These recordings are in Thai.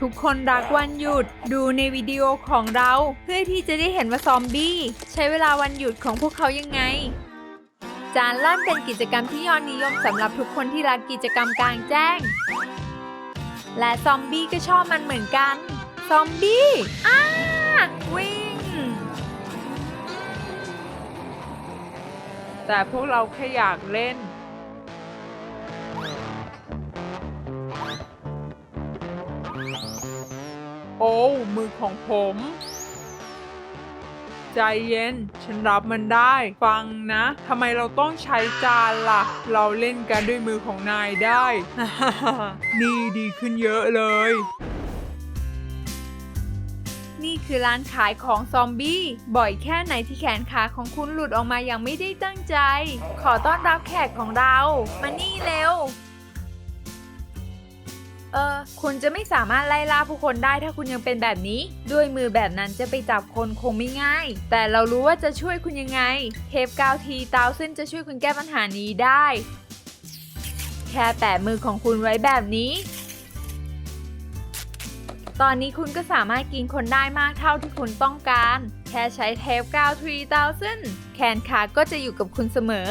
ทุกคนรักวันหยุด ดูในวิดีโอของเรา เพื่อที่จะได้เห็นว่าซอมบี้ ใช้เวลาวันหยุดของพวกเขายังไง จานล่นเป็นกิจกรรมที่ยอดนิยมสำหรับทุกคนที่รักกิจกรรมกลางแจ้ง และซอมบี้ก็ชอบมันเหมือนกัน ซอมบี้อ้าวิ่ง แต่พวกเราแค่อยากเล่น มือของผม ใจเย็น ฉันรับมันได้ ฟังนะทำไมเราต้องใช้จานล่ะ เราเล่นกันด้วยมือของนายได้ นี่ดีขึ้นเยอะเลย นี่คือร้านขายของซอมบี้ บ่อยแค่ไหนที่แขนขาของคุณหลุดออกมาอย่างไม่ได้ตั้งใจ ขอต้อนรับแขกของเรา มานี่เร็ว เออ คุณจะไม่สามารถไล่ล่าผู้คนได้ถ้าคุณยังเป็นแบบนี้ ด้วยมือแบบนั้นจะไปจับคนคงไม่ง่าย แต่เรารู้ว่าจะช่วยคุณยังไง เทปกาวทีเตาวเส้นจะช่วยคุณแก้ปัญหานี้ได้ แค่แตะมือของคุณไว้แบบนี้ ตอนนี้คุณก็สามารถกินคนได้มากเท่าที่คุณต้องการ แค่ใช้เทปกาว3000แขนขาก็จะอยู่กับคุณเสมอ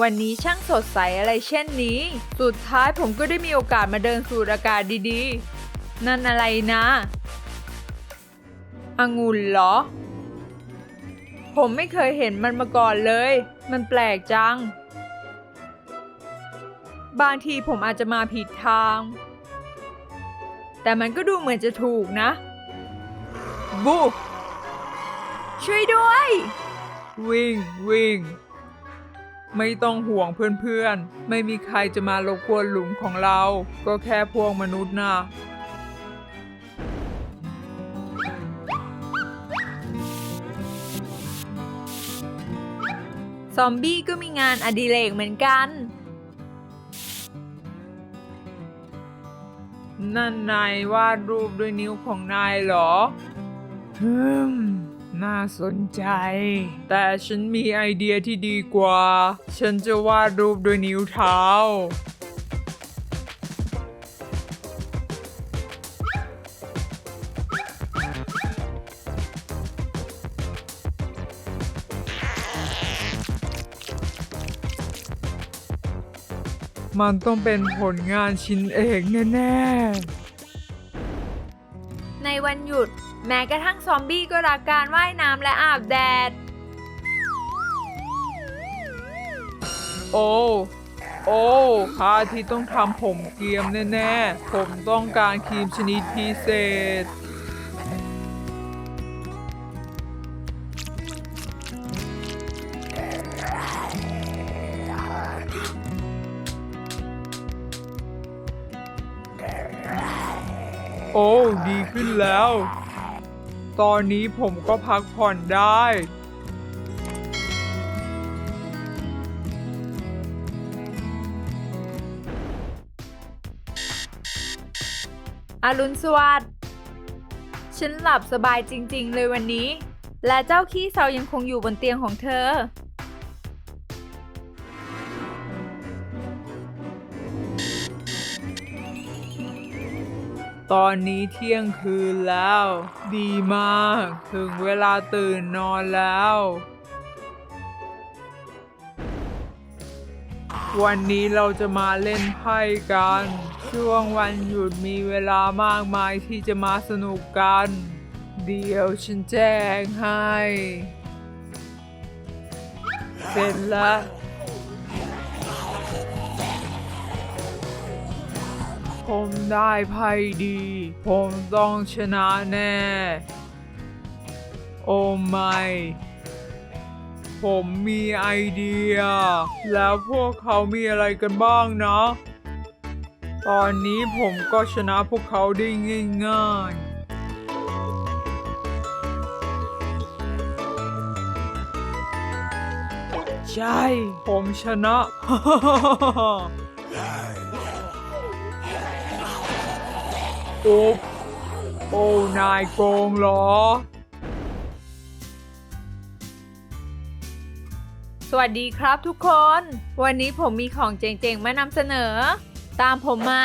วันนี้ช่างสดใสอะไรเช่นนี้ สุดท้ายผมก็ได้มีโอกาสมาเดินสูดอากาศดีๆ นั่นอะไรนะองุ่นเหรอ ผมไม่เคยเห็นมันมาก่อนเลย มันแปลกจัง บางทีผมอาจจะมาผิดทาง แต่มันก็ดูเหมือนจะถูกนะ บู ช่วยด้วย วิ่งวิ่ง ไม่ต้องห่วงเพื่อนๆ ไม่มีใครจะมารบกวนหลุมของเรา ก็แค่พวกมนุษย์นะซอมบี้ก็มีงานอดิเรกเหมือนกัน นั่นนายวาดรูปด้วยนิ้วของนายเหรอฮึม น่าสนใจ แต่ฉันมีไอเดียที่ดีกว่า ฉันจะวาดรูปด้วยนิ้วเท้า มันต้องเป็นผลงานชิ้นเอกแน่ในวันหยุด แม้กระทั่งซอมบี้ก็รักการว่ายน้ำและอาบแดด โอ้ โอ้พระอาทิตย์ต้องทำผมเกรียมแน่ๆ ผมต้องการครีมชนิดพิเศษ โอ้ ดีขึ้นแล้ว ตอนนี้ผมก็พักผ่อนได้ อรุณสวัสดิ์ ฉันหลับสบายจริงๆเลยวันนี้ และเจ้าขี้เซายังคงอยู่บนเตียงของเธอ ตอนนี้เที่ยงคืนแล้ว ดีมาก ถึงเวลาตื่นนอนแล้ว วันนี้เราจะมาเล่นไพ่กัน ช่วงวันหยุดมีเวลามากมายที่จะมาสนุกกัน เดี๋ยวฉันแจ้งให้ เสร็จแล้ว ผมได้ไพ่ดี ผมต้องชนะแน่ โอ้ไม่ ผมมีไอเดีย แล้วพวกเขามีอะไรกันบ้างนะ ตอนนี้ผมก็ชนะพวกเขาได้ง่ายๆใช่ ผมชนะ โอ้โอ้นายโกงเหรอ สวัสดีครับทุกคน วันนี้ผมมีของเจ๋งๆ มานำเสนอ ตามผมมา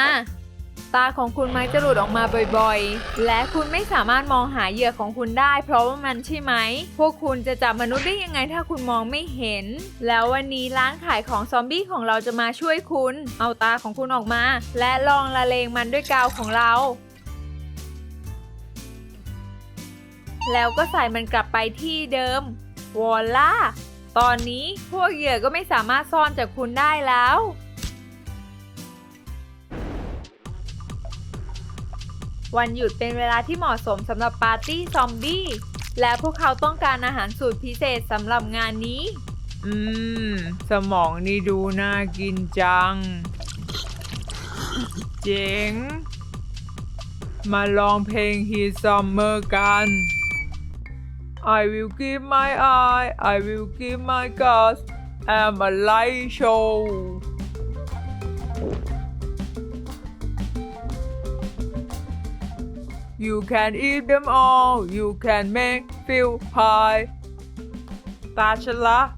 ตาของคุณมักจะหลุดออกมาบ่อยๆ และคุณไม่สามารถมองหาเหยื่อของคุณได้ เพราะว่ามันใช่ไหม พวกคุณจะจับมนุษย์ได้ยังไงถ้าคุณมองไม่เห็น แล้ววันนี้ร้านขายของซอมบี้ของเราจะมาช่วยคุณ เอาตาของคุณออกมา และลองละเลงมันด้วยกาวของเรา แล้วก็ใส่มันกลับไปที่เดิมวอลล่าตอนนี้พวกเหยื่อก็ไม่สามารถซ่อนจากคุณได้แล้ว วันหยุดเป็นเวลาที่เหมาะสมสำหรับปาร์ตี้ซอมบี้ และพวกเขาต้องการอาหารสูตรพิเศษสำหรับงานนี้ อืม สมองนี่ดูน่ากินจัง เจ๋ง มาลองเพลง Heat Summer กัน I will give my eye, I will give my guts, I'm a light show. You can eat them all, you can make feel high. Bachelor.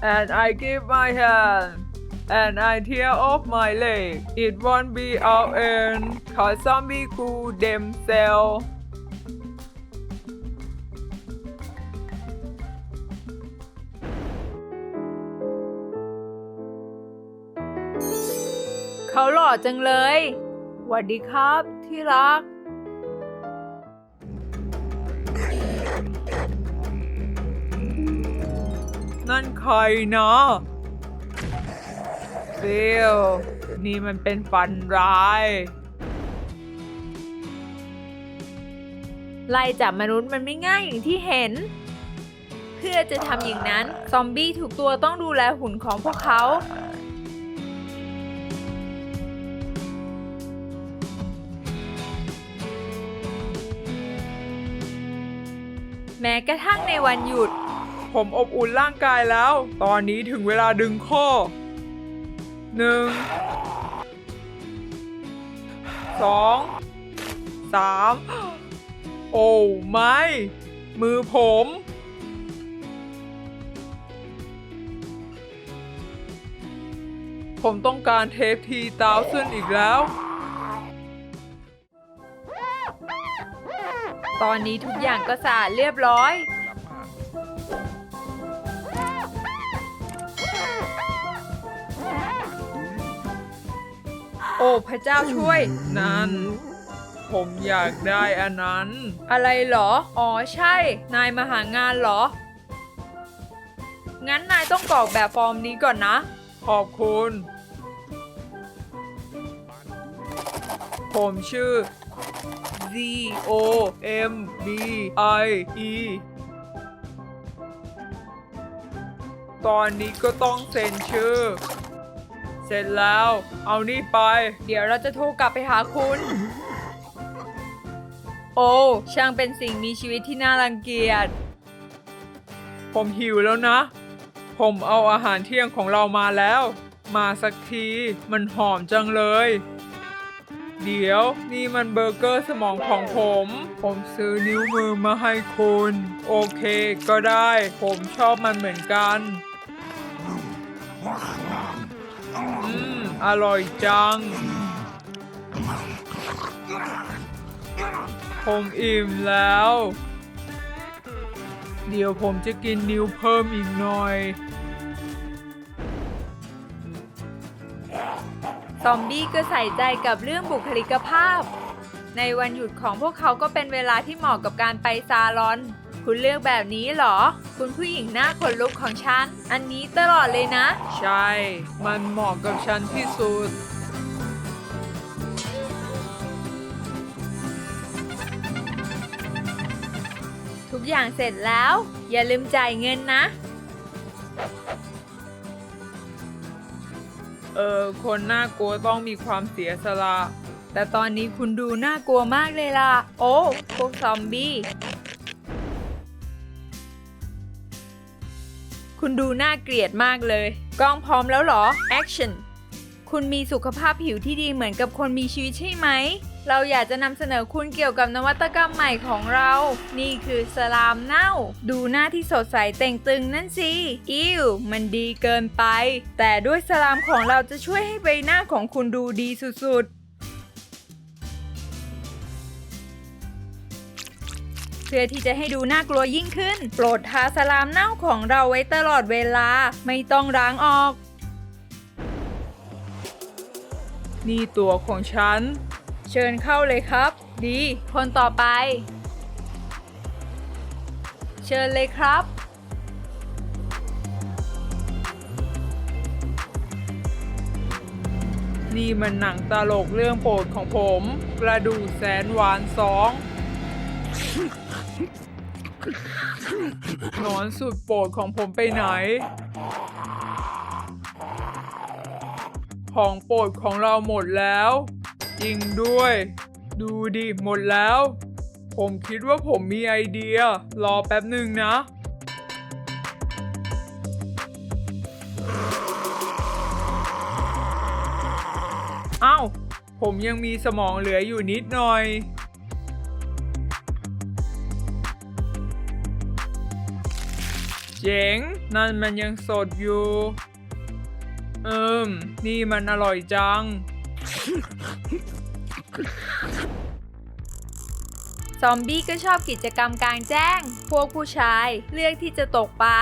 And I give my hand, and I tear off my leg. It won't be our end, cause some be cool themselves. ล่อจังเลยหวัดดีครับที่รัก นั่นใครนะฟิลนี่มันเป็นฝันร้าย ไล่จับมนุษย์มันไม่ง่ายอย่างที่เห็น เพื่อจะทำอย่างนั้น ซอมบี้ทุกตัวต้องดูแลหุ่นของพวกเขา แม้กระทั่งในวันหยุด ผมอบอุ่นร่างกายแล้ว ตอนนี้ถึงเวลาดึงข้อหนึ่งสองสามโอ้ไม่ มือผม ผมต้องการเทปทีตาวซึ่นอีกแล้ว ตอนนี้ทุกอย่างก็สะอาดเรียบร้อย โอ้พระเจ้าช่วย นั่น ผมอยากได้อันนั้น อะไรเหรอ อ๋อใช่ นายมาหางานเหรอ งั้นนายต้องกรอกแบบฟอร์มนี้ก่อนนะ ขอบคุณ ผมชื่อ Z O M B I E ตอนนี้ก็ต้องเซ็นชื่อ เสร็จแล้ว เอานี่ไป เดี๋ยวเราจะโทรกลับไปหาคุณ โอ้ ช่างเป็นสิ่งมีชีวิตที่น่ารังเกียจ ผมหิวแล้วนะ ผมเอาอาหารเที่ยงของเรามาแล้ว มาสักที มันหอมจังเลย เดี๋ยวนี่มันเบอร์เกอร์สมองของผม ผมซื้อนิ้วมือมาให้คุณ โอเคก็ได้ ผมชอบมันเหมือนกัน อืม อร่อยจัง ผมอิ่มแล้ว เดี๋ยวผมจะกินนิ้วเพิ่มอีกหน่อย ซอมบี้ก็ใส่ใจกับเรื่องบุคลิกภาพ ในวันหยุดของพวกเขาก็เป็นเวลาที่เหมาะกับการไปซาลอน คุณเลือกแบบนี้เหรอ คุณผู้หญิงหน้าขนลุกของฉัน อันนี้ตลอดเลยนะ ใช่ มันเหมาะกับฉันที่สุดทุกอย่างเสร็จแล้ว อย่าลืมจ่ายเงินนะ เออคนน่ากลัวต้องมีความเสียสละ แต่ตอนนี้คุณดูน่ากลัวมากเลยล่ะ โอ้พวกซอมบี้ คุณดูน่าเกลียดมากเลย กล้องพร้อมแล้วเหรอ แอคชั่น คุณมีสุขภาพผิวที่ดีเหมือนกับคนมีชีวิตใช่ไหม เราอยากจะนำเสนอคุณเกี่ยวกับนวัตกรรมใหม่ของเรา นี่คือสลามเน่า ดูหน้าที่สดใสเต่งตึงนั่นสิอิ้วมันดีเกินไป แต่ด้วยสลามของเราจะช่วยให้ใบหน้าของคุณดูดีสุดๆเพื่อที่จะให้ดูน่ากลัวยิ่งขึ้น โปรดทาสลามเน่าของเราไว้ตลอดเวลา ไม่ต้องล้างออก นี่ตัวของฉัน เชิญเข้าเลยครับ ดี คนต่อไป เชิญเลยครับ นี่มันหนังตลกเรื่องโปรดของผม กระดูกแสนหวานสองนอนสุดโปรดของผมไปไหน ของโปรดของเราหมดแล้ว จริงด้วย ดูดิหมดแล้ว ผมคิดว่าผมมีไอเดีย รอแป๊บหนึ่งนะเอ้าผมยังมีสมองเหลืออยู่นิดหน่อยเจ๋งนั่นมันยังสดอยู่ เอิมนี่มันอร่อยจัง ซอมบี้ก็ชอบกิจกรรมกลางแจ้ง พวกผู้ชายเลือกที่จะตกปลา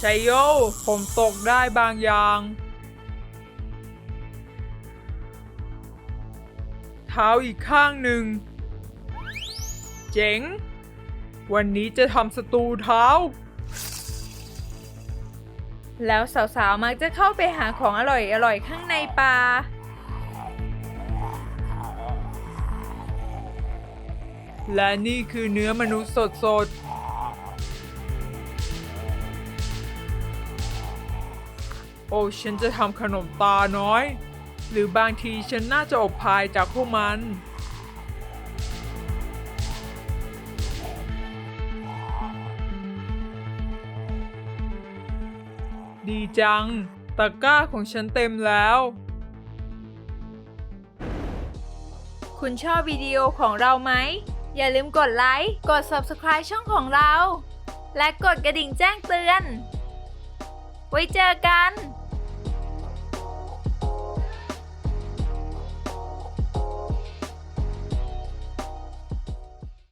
ชัยโย ผมตกได้บางอย่าง เท้าอีกข้างหนึ่ง เจ๋ง วันนี้จะทำสตูเท้า แล้วสาวๆ มักจะเข้าไปหาของอร่อยๆข้างในปลาและนี่คือเนื้อมนุษย์สดๆ โอ้ฉันจะทำขนมตาน้อย หรือบางทีฉันน่าจะอบพายจากพวกมัน จัง ตะกร้าของฉันเต็มแล้ว คุณชอบวิดีโอของเราไหม อย่าลืมกดไลค์ กด Subscribe ช่องของเรา และกดกระดิ่งแจ้งเตือน ไว้เจอกัน